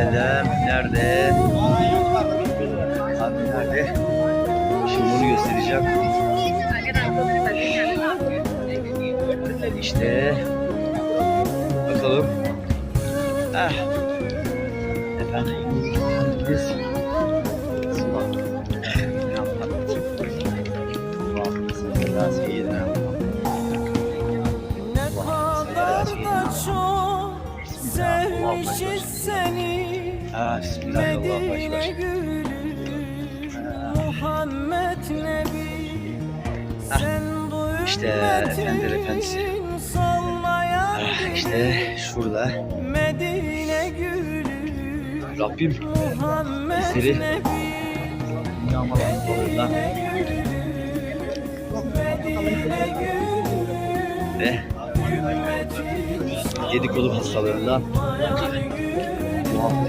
Dedem nerede? Abi nerede? Şimdi onu göstereceğim. İşte. Bakalım. Ah. Efendim. Biz. Sevmişiz seni. Medine Bismillahirrahmanirrahim. gülü Muhammed Nebi. Sen bu işte Efendiler Efendisi. Ah, işte şurada. Medine gülü Rabbim eseri. Medine gülü ve yedi kolu hastalığından muhafaza